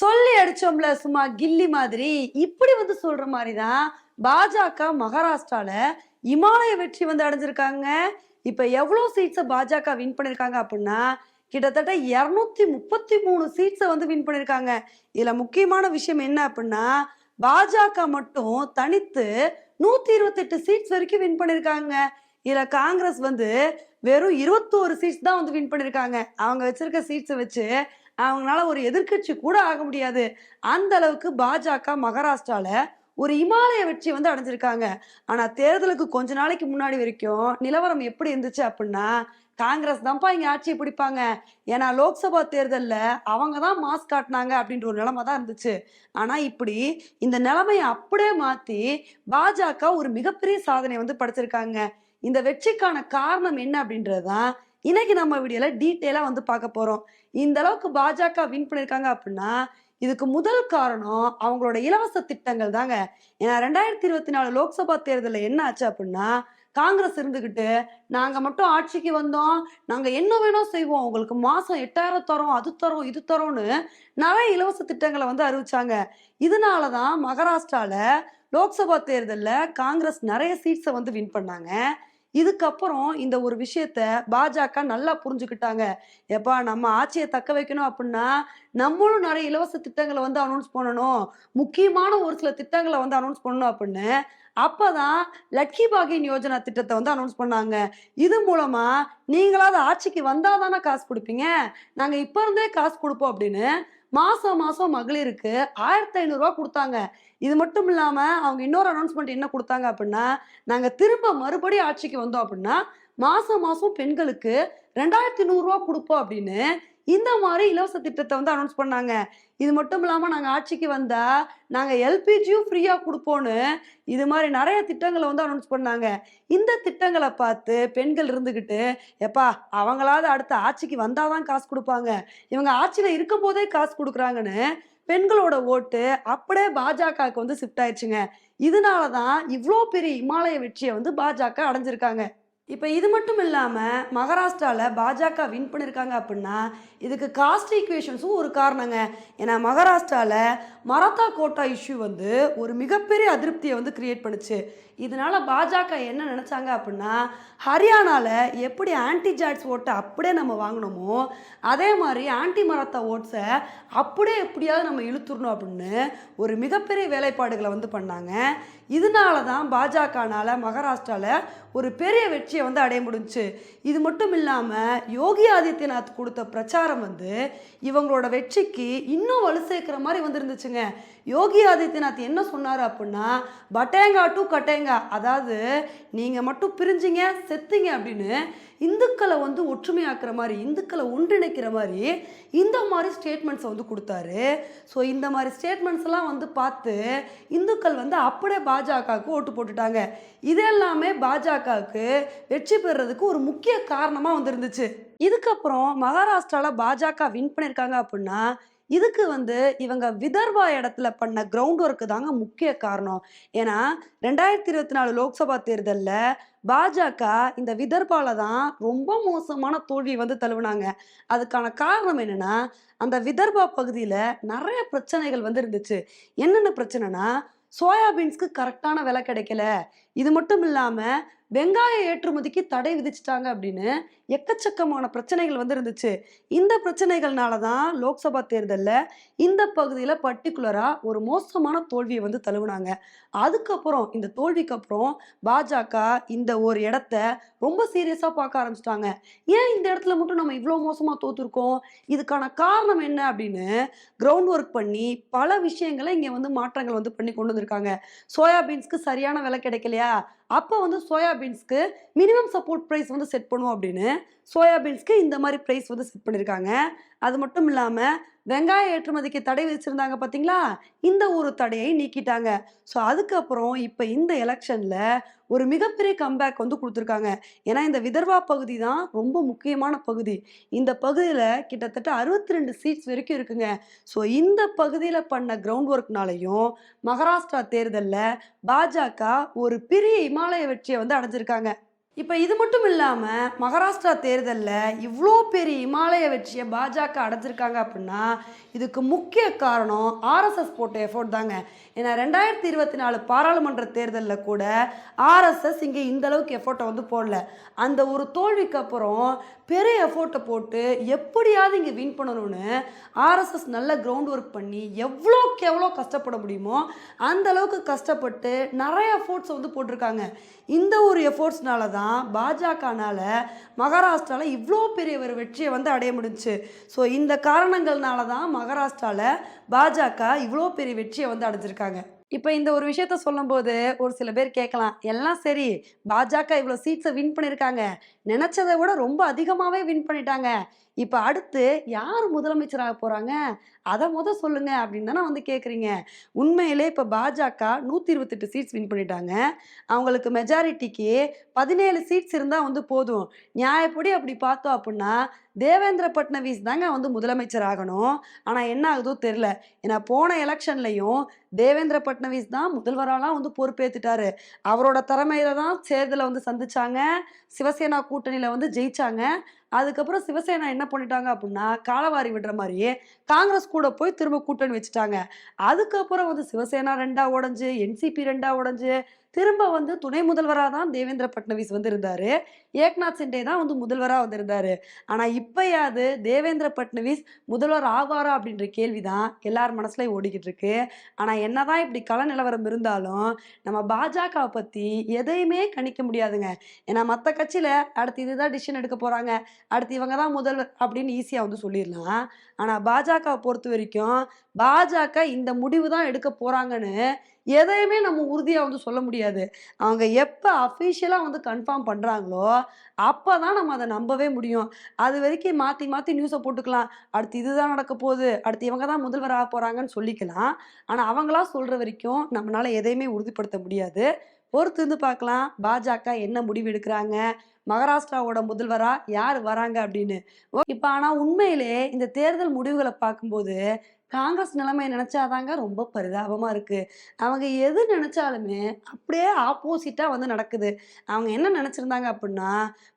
சொல்லி அடிச்சோம்ல சும்மா கில்லி மாதிரி. இப்படி வந்து சொல்ற மாதிரி தான் பாஜக மகாராஷ்டிரால இமாலய வெற்றி வந்து அடைஞ்சிருக்காங்க. இப்ப எவ்வளவு சீட்ஸை பாஜக வின் பண்ணிருக்காங்க அப்படின்னா கிட்டத்தட்ட இருநூத்தி முப்பத்தி மூணு சீட்ஸை வந்து வின் பண்ணிருக்காங்க. இதுல முக்கியமான விஷயம் என்ன அப்படின்னா பாஜக மட்டும் தனித்து நூத்தி இருபத்தெட்டு சீட்ஸ் வரைக்கும் வின் பண்ணிருக்காங்க. இதுல காங்கிரஸ் வந்து வெறும் இருபத்தோரு சீட்ஸ் தான் வந்து வின் பண்ணிருக்காங்க. அவங்க வச்சிருக்க சீட்ஸை வச்சு அவங்களால ஒரு எதிர்க்கட்சி கூட ஆக முடியாது. அந்த அளவுக்கு பாஜக மகாராஷ்டிரால ஒரு இமாலய வெற்றி வந்து அடைஞ்சிருக்காங்க. ஆனா தேர்தலுக்கு கொஞ்ச நாளைக்கு முன்னாடி வரைக்கும் நிலவரம் எப்படி இருந்துச்சு அப்படின்னா காங்கிரஸ் தான்ப்பா இங்க ஆட்சியை பிடிப்பாங்க. ஏன்னா லோக்சபா தேர்தலில் அவங்க தான் மாஸ் காட்டினாங்க அப்படின்ற ஒரு நிலைமை தான் இருந்துச்சு. ஆனா இப்படி இந்த நிலைமையை அப்படியே மாத்தி பாஜக ஒரு மிகப்பெரிய சாதனை வந்து படைச்சிருக்காங்க. இந்த வெற்றிக்கான காரணம் என்ன அப்படின்றதுதான் இன்னைக்கு நம்ம வீடியோல டீட்டெயிலாக வந்து பார்க்க போறோம். இந்த அளவுக்கு பாஜக வின் பண்ணியிருக்காங்க அப்படின்னா இதுக்கு முதல் காரணம் அவங்களோட இலவச திட்டங்கள் தாங்க. ஏன்னா ரெண்டாயிரத்தி இருபத்தி நாலு லோக்சபா தேர்தலில் என்ன ஆச்சு அப்படின்னா காங்கிரஸ் இருந்துக்கிட்டு நாங்க மட்டும் ஆட்சிக்கு வந்தோம் நாங்க என்ன வேணும் செய்வோம் உங்களுக்கு மாசம் எட்டாயிரம் தரோம் அது தரோம் இது தரோம்னு நிறைய இலவச திட்டங்களை வந்து அறிவிச்சாங்க. இதனாலதான் மகாராஷ்டிரால லோக்சபா தேர்தலில் காங்கிரஸ் நிறைய சீட்ஸை வந்து வின் பண்ணாங்க. இதுக்கப்புறம் இந்த ஒரு விஷயத்த பாஜக நல்லா புரிஞ்சுக்கிட்டாங்க. எப்பா நம்ம ஆட்சியை தக்க வைக்கணும் அப்படின்னா நம்மளும் நிறைய இலவச திட்டங்களை வந்து அனௌன்ஸ் பண்ணணும். முக்கியமான ஒரு சில திட்டங்களை வந்து அனௌன்ஸ் பண்ணணும் அப்படின்னு அப்பதான் லட்கி பாகின் யோஜனா திட்டத்தை வந்து அனௌன்ஸ் பண்ணாங்க. இது மூலமா நீங்களாவது ஆட்சிக்கு வந்தாதானே காசு கொடுப்பீங்க? நாங்கள் இப்போ இருந்தே காசு கொடுப்போம் அப்படின்னு மாசம் மாசம் மகளிருக்கு ஆயிரத்தி ஐநூறுரூவா கொடுத்தாங்க. இது மட்டும் இல்லாம அவங்க இன்னொரு அனௌன்ஸ்மெண்ட் என்ன கொடுத்தாங்க அப்படின்னா நாங்க திரும்ப மறுபடியும் ஆட்சிக்கு வந்தோம் அப்படின்னா மாசம் மாசம் பெண்களுக்கு ரெண்டாயிரத்தி நூறுரூவா கொடுப்போம் அப்படின்னு இந்த மாதிரி இலவச திட்டத்தை வந்து அனௌன்ஸ் பண்ணாங்க. இது மட்டும் இல்லாமல் நாங்கள் ஆட்சிக்கு வந்தா நாங்கள் எல்பிஜியும் ஃப்ரீயாக கொடுப்போன்னு இது மாதிரி நிறைய திட்டங்களை வந்து அனௌன்ஸ் பண்ணாங்க. இந்த திட்டங்களை பார்த்து பெண்கள் இருந்துக்கிட்டு எப்பா அவங்களாவது அடுத்த ஆட்சிக்கு வந்தால் தான் காசு கொடுப்பாங்க. இவங்க ஆட்சியில் இருக்கும் போதே காசு கொடுக்குறாங்கன்னு பெண்களோட ஓட்டு அப்படியே பாஜகவுக்கு வந்து ஷிஃப்ட் ஆயிடுச்சுங்க. இதனால தான் இவ்வளோ பெரிய இமாலய வெற்றியை வந்து பாஜக அடைஞ்சிருக்காங்க. இப்போ இது மட்டும் இல்லாமல் மகாராஷ்டிராவில் பாஜக வின் பண்ணியிருக்காங்க அப்படின்னா இதுக்கு காஸ்ட் ஈக்குவேஷன்ஸும் ஒரு காரணங்க. ஏன்னா மகாராஷ்டிராவில் மராத்தா கோட்டா இஷ்யூ வந்து ஒரு மிகப்பெரிய அதிருப்தியை வந்து கிரியேட் பண்ணுச்சு. இதனால் பாஜக என்ன நினச்சாங்க அப்படின்னா ஹரியானாவில் எப்படி ஆன்டி ஜாட்ஸ் ஓட்டை அப்படியே நம்ம வாங்கினோமோ அதே மாதிரி ஆன்டி மராத்தா ஓட்ஸை அப்படியே எப்படியாவது நம்ம இழுத்துடணும் அப்படின்னு ஒரு மிகப்பெரிய வேலைப்பாடுகளை வந்து பண்ணாங்க. இதனால தான் பாஜகனால் மகாராஷ்டிராவில் ஒரு பெரிய வெற்றியை வந்து அடைய முடிஞ்சுச்சு இது மட்டும் இல்லாமல் யோகி ஆதித்யநாத் கொடுத்த பிரச்சாரம் வந்து இவங்களோட வெற்றிக்கு இன்னும் வலு சேர்க்குற மாதிரி வந்துருந்துச்சுங்க. யோகி ஆதித்யநாத் என்ன சொன்னார் அப்படின்னா பட்டேங்கா டு கட்டேங்கா அதாவது நீங்கள் மட்டும் பிரிஞ்சிங்க செத்தீங்க அப்படின்னு இந்துக்களை வந்து ஒற்றுமையாக்குற மாதிரி இந்துக்களை ஒன்றிணைக்கிற மாதிரி இந்த மாதிரி ஸ்டேட்மெண்ட்ஸை வந்து கொடுத்தாரு. ஸோ இந்த மாதிரி ஸ்டேட்மெண்ட்ஸ் எல்லாம் வந்து பார்த்து இந்துக்கள் வந்து அப்படியே பாஜகவுக்கு ஓட்டு போட்டுட்டாங்க. இது எல்லாமே பாஜகவுக்கு வெற்றி பெறுறதுக்கு ஒரு முக்கிய காரணமாக வந்துருந்துச்சு. இதுக்கப்புறம் மகாராஷ்டிராவில் பாஜக வின் பண்ணியிருக்காங்க அப்படின்னா இதுக்கு வந்து இவங்க விதர்பா இடத்துல பண்ண கிரவுண்ட் ஒர்க்கு தாங்க முக்கிய காரணம். ஏன்னா ரெண்டாயிரத்தி இருபத்தி நாலு லோக்சபா தேர்தலில் பாஜக இந்த விதர்பால தான் ரொம்ப மோசமான தோல்வி வந்து தழுவினாங்க. அதுக்கான காரணம் என்னன்னா அந்த விதர்பா பகுதியில் நிறைய பிரச்சனைகள் வந்து இருந்துச்சு. என்னென்ன பிரச்சனைனா சோயாபீன்ஸ்க்கு கரெக்டான விலை கிடைக்கல. இது மட்டும் இல்லாமல் வெங்காய ஏற்றுமதிக்கு தடை விதிச்சிட்டாங்க அப்படின்னு எக்கச்சக்கமான பிரச்சனைகள் வந்து இருந்துச்சு இந்த பிரச்சனைகள்னால தான் லோக்சபா தேர்தலில் இந்த பகுதியில் பர்டிகுலராக ஒரு மோசமான தோல்வியை வந்து தழுவினாங்க. அதுக்கப்புறம் இந்த தோல்விக்கு அப்புறம் பாஜக இந்த ஒரு இடத்த ரொம்ப சீரியஸாக பார்க்க ஆரம்பிச்சிட்டாங்க. ஏன் இந்த இடத்துல மட்டும் நம்ம இவ்வளோ மோசமாக தோத்துருக்கோம்? இதுக்கான காரணம் என்ன அப்படின்னு கிரவுண்ட் ஒர்க் பண்ணி பல விஷயங்களை இங்கே வந்து மாற்றங்கள் வந்து பண்ணி கொண்டு வந்திருக்காங்க. சோயாபீன்ஸ்க்கு சரியான விலை கிடைக்கலையா? அப்போ வந்து சோயாபீன்ஸ்க்கு மினிமம் சப்போர்ட் ப்ரைஸ் வந்து செட் பண்ணுவோம் அப்படின்னு சோயாபீன்ஸ்க்கு இந்த மாதிரி ப்ரைஸ் வந்து செட் பண்ணியிருக்காங்க அது மட்டும் இல்லாமல் வெங்காய ஏற்றுமதிக்கு தடை விதிச்சிருந்தாங்க பார்த்தீங்களா இந்த ஒரு தடையை நீக்கிட்டாங்க. ஸோ அதுக்கப்புறம் இப்போ இந்த எலெக்ஷனில் ஒரு மிகப்பெரிய கம்பேக் வந்து கொடுத்துருக்காங்க. ஏன்னா இந்த விதர்வா பகுதி தான் ரொம்ப முக்கியமான பகுதி. இந்த பகுதியில் கிட்டத்தட்ட அறுபத்தி ரெண்டு சீட்ஸ் வரைக்கும் இருக்குங்க. ஸோ இந்த பகுதியில் பண்ண கிரவுண்ட் ஒர்க்னாலையும் மகாராஷ்டிரா தேர்தலில் பாஜக ஒரு பெரிய இமாலய வெற்றியை வந்து அடைஞ்சிருக்காங்க. இப்போ இது மட்டும் இல்லாமல் மகாராஷ்டிரா தேர்தலில் இவ்வளோ பெரிய இமாலய வெற்றியை பாஜக அடைஞ்சிருக்காங்க அப்படின்னா இதுக்கு முக்கிய காரணம் ஆர்எஸ்எஸ் போட்ட எஃபோர்ட் தாங்க. ஏன்னா ரெண்டாயிரத்தி இருபத்தி நாலு பாராளுமன்ற தேர்தலில் கூட ஆர்எஸ்எஸ் இங்கே இந்த அளவுக்கு எஃபோர்ட்டை வந்து போடல. அந்த ஒரு தோல்விக்கு அப்புறம் பெரிய எஃபோர்ட்டை போட்டு எப்படியாவது இங்கே வின் பண்ணணும்னு ஆர்எஸ்எஸ் நல்ல கிரவுண்ட் ஒர்க் பண்ணி எவ்வளோக்கு எவ்வளோ கஷ்டப்பட முடியுமோ அந்த அளவுக்கு கஷ்டப்பட்டு நிறைய எஃபோர்ட்ஸ் வந்து போட்டிருக்காங்க. இந்த ஒரு எஃபோர்ட்ஸ்னால தான் பாஜகனால் மகாராஷ்டிராவில் இவ்வளோ பெரிய ஒரு வெற்றியை வந்து அடைய முடிஞ்சுச்சு ஸோ இந்த காரணங்கள்னால தான் மகாராஷ்டிராவில் பாஜக இவ்வளோ பெரிய வெற்றியை வந்து அடைஞ்சிருக்காங்க. இப்போ இந்த ஒரு விஷயத்த சொல்லும்போது ஒரு சில பேர் கேட்கலாம் எல்லாம் சரி பாஜக இவ்வளோ சீட்ஸை வின் பண்ணியிருக்காங்க நினச்சதை விட ரொம்ப அதிகமாகவே வின் பண்ணிட்டாங்க. இப்போ அடுத்து யார் முதலமைச்சராக போகிறாங்க அதை முத சொல்லுங்க அப்படின்னு தானே வந்து கேட்குறீங்க உண்மையிலே இப்போ பாஜக நூற்றி இருபத்தெட்டு சீட்ஸ் வின் பண்ணிட்டாங்க. அவங்களுக்கு மெஜாரிட்டிக்கு பதினேழு சீட்ஸ் இருந்தால் வந்து போதும். நியாயப்படி அப்படி பார்த்தோம் அப்படின்னா தேவேந்திர பட்னவிஸ் தாங்க வந்து முதலமைச்சர் ஆகணும். ஆனால் என்ன ஆகுதோ தெரில ஏன்னா போன எலெக்ஷன்லையும் தேவேந்திர பட்னவிஸ் தான் முதல்வராலாம் வந்து பொறுப்பேற்றுட்டாரு அவரோட திறமையில தான் தேர்தலை வந்து சந்திச்சாங்க. சிவசேனா கூட்டணியில் வந்து ஜெயிச்சாங்க. அதுக்கப்புறம் சிவசேனா என்ன பண்ணிட்டாங்க அப்படின்னா காலவாரி விடுற மாதிரியே காங்கிரஸ் கூட போய் திரும்ப கூட்டணி வச்சுட்டாங்க. அதுக்கப்புறம் வந்து சிவசேனா ரெண்டா உடஞ்சு என்சிபி ரெண்டா உடஞ்சு திரும்ப வந்து துணை முதல்வராக தான் தேவேந்திர பட்னவிஸ் வந்து இருந்தார் ஏக்நாத் சிண்டே தான் வந்து முதல்வராக வந்திருந்தார். ஆனால் இப்பயாவது தேவேந்திர பட்னவிஸ் முதல்வர் ஆவாரா அப்படின்ற கேள்வி தான் எல்லார் மனசுலையும் ஓடிக்கிட்டு இருக்கு. ஆனால் என்னதான் இப்படி கள நிலவரம் இருந்தாலும் நம்ம பாஜகவை பற்றி எதையுமே கணிக்க முடியாதுங்க. ஏன்னா மற்ற கட்சியில் அடுத்து இதுதான் டிசிஷன் எடுக்க போகிறாங்க அடுத்து இவங்க தான் முதல்வர் அப்படின்னு ஈஸியாக வந்து சொல்லிடலாம். ஆனால் பாஜகவை பொறுத்த வரைக்கும் பாஜக இந்த முடிவு தான் எடுக்க போகிறாங்கன்னு எதையுமே நம்ம உறுதியாக வந்து சொல்ல முடியாது. அவங்க எப்போ அஃபிஷியலாக வந்து கன்ஃபார்ம் பண்ணுறாங்களோ அப்போ தான் நம்ம அதை நம்பவே முடியும். அது வரைக்கும் மாற்றி மாற்றி நியூஸை போட்டுக்கலாம். அடுத்து இதுதான் நடக்க போகுது. அடுத்து இவங்க தான் முதல்வர் ஆக போகிறாங்கன்னு சொல்லிக்கலாம். ஆனால் அவங்களா சொல்கிற வரைக்கும் நம்மளால் எதையுமே உறுதிப்படுத்த முடியாது. பொறுத்து இருந்து பார்க்கலாம். பாஜக என்ன முடிவு எடுக்கிறாங்க? மகாராஷ்டிராவோட முதல்வரா யார் வராங்க அப்படின்னு. இப்போ ஆனால் உண்மையிலே இந்த தேர்தல் முடிவுகளை பார்க்கும்போது காங்கிரஸ் நிலைமையை நினைச்சாதாங்க ரொம்ப பரிதாபமா இருக்கு. அவங்க எது நினைச்சாலுமே அப்படியே ஆப்போசிட்டா வந்து நடக்குது. அவங்க என்ன நினைச்சிருந்தாங்க அப்படின்னா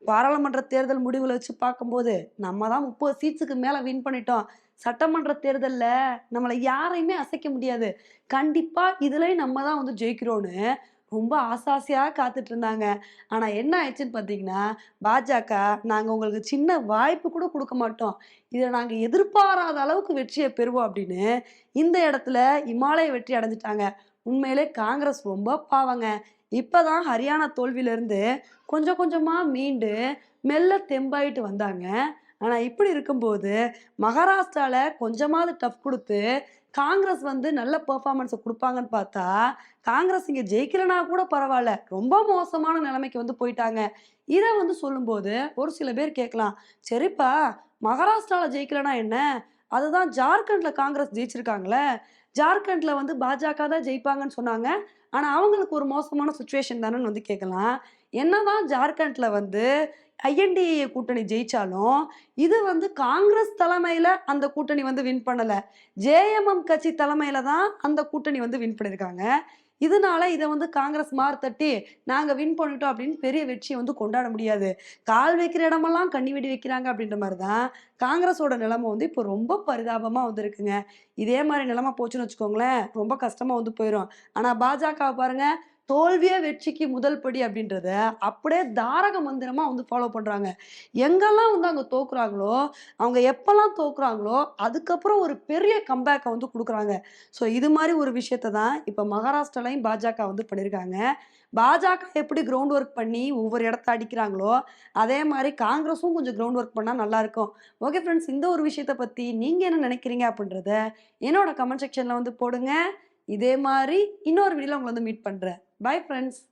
பாராளுமன்ற தேர்தல் முடிவில் வச்சு பார்க்கும்போது நம்ம தான் முப்பது சீட்ஸுக்கு மேல வின் பண்ணிட்டோம். சட்டமன்ற தேர்தலில் நம்மளை யாரையுமே அசைக்க முடியாது. கண்டிப்பாக இதுலேயும் நம்ம தான் வந்து ஜெயிக்கிறோன்னு ரொம்ப ஆசாசியாக காத்துட்டு இருந்தாங்க ஆனால் என்ன ஆயிடுச்சுன்னு பார்த்தீங்கன்னா பாஜக நாங்கள் உங்களுக்கு சின்ன வாய்ப்பு கூட கொடுக்க மாட்டோம். இதை நாங்கள் எதிர்பாராத அளவுக்கு வெற்றியை பெறுவோம் அப்படின்னு இந்த இடத்துல இமாலய வெற்றி அடைஞ்சிட்டாங்க. உண்மையிலே காங்கிரஸ் ரொம்ப பாவங்க. இப்போதான் ஹரியானா தோல்வியிலேருந்து கொஞ்சம் கொஞ்சமாக மீண்டு மெல்ல தெம்பாயிட்டு வந்தாங்க. ஆனால் இப்படி இருக்கும்போது மகாராஷ்டிராவில் கொஞ்சமாவது டஃப் கொடுத்து காங்கிரஸ் வந்து நல்ல பெர்ஃபார்மன்ஸை கொடுப்பாங்கன்னு பார்த்தா காங்கிரஸ் இங்கே ஜெயிக்கலனா கூட பரவாயில்ல. ரொம்ப மோசமான நிலைமைக்கு வந்து போயிட்டாங்க. இதை வந்து சொல்லும்போது ஒரு சில பேர் கேட்கலாம் சரிப்பா மகாராஷ்டிராவில் ஜெயிக்கலனா என்ன? அதுதான் ஜார்க்கண்டில் காங்கிரஸ் ஜெயிச்சிருக்காங்களே. ஜார்க்கண்டில் வந்து பாஜக தான் ஜெயிப்பாங்கன்னு சொன்னாங்க. ஆனால் அவங்களுக்கு ஒரு மோசமான சுச்சுவேஷன் தானேன்னு வந்து கேட்கலாம். என்னதான் ஜார்க்கண்டில் வந்து ஐஎன்டிஏ கூட்டணி ஜெயிச்சாலும் இது வந்து காங்கிரஸ் தலைமையில் அந்த கூட்டணி வந்து வின் பண்ணலை. ஜேஎம்எம் கட்சி தலைமையில தான் அந்த கூட்டணி வந்து வின் பண்ணியிருக்காங்க இதனால இதை வந்து காங்கிரஸ் மார் தட்டி நாங்கள் வின் பண்ணிட்டோம் அப்படின்னு பெரிய வெற்றியை வந்து கொண்டாட முடியாது. கால் வைக்கிற இடமெல்லாம் கண்ணி வெடி வைக்கிறாங்க அப்படின்ற மாதிரி தான் காங்கிரஸோட நிலைமை வந்து இப்போ ரொம்ப பரிதாபமாக வந்து இருக்குங்க. இதே மாதிரி நிலைமை போச்சுன்னு வச்சுக்கோங்களேன் ரொம்ப கஷ்டமாக வந்து போயிடும் ஆனால் பாஜக பாருங்கள் தோல்வியே வெற்றிக்கு முதல் படி அப்படின்றத அப்படியே தாரக மந்திரமா வந்து ஃபாலோ பண்றாங்க. எங்கெல்லாம் வந்து அவங்க தோக்குறாங்களோ அவங்க எப்பெல்லாம் தோக்குறாங்களோ அதுக்கப்புறம் ஒரு பெரிய கம்பேக்கை வந்து கொடுக்குறாங்க. ஸோ இது மாதிரி ஒரு விஷயத்தை தான் இப்போ மகாராஷ்டிராலையும் பாஜக வந்து பண்ணியிருக்காங்க பாஜக எப்படி கிரவுண்ட் ஒர்க் பண்ணி ஒவ்வொரு இடத்த அடிக்கிறாங்களோ அதே மாதிரி காங்கிரஸும் கொஞ்சம் கிரவுண்ட் ஒர்க் பண்ணால் நல்லா இருக்கும். ஓகே ஃப்ரெண்ட்ஸ் இந்த ஒரு விஷயத்தை பற்றி நீங்கள் என்ன நினைக்கிறீங்க அப்படின்றத என்னோட கமெண்ட் செக்ஷனில் வந்து போடுங்க. இதே மாதிரி இன்னொரு வீடியோவில் உங்களை வந்து மீட் பண்ணுறேன் பை ஃப்ரெண்ட்ஸ்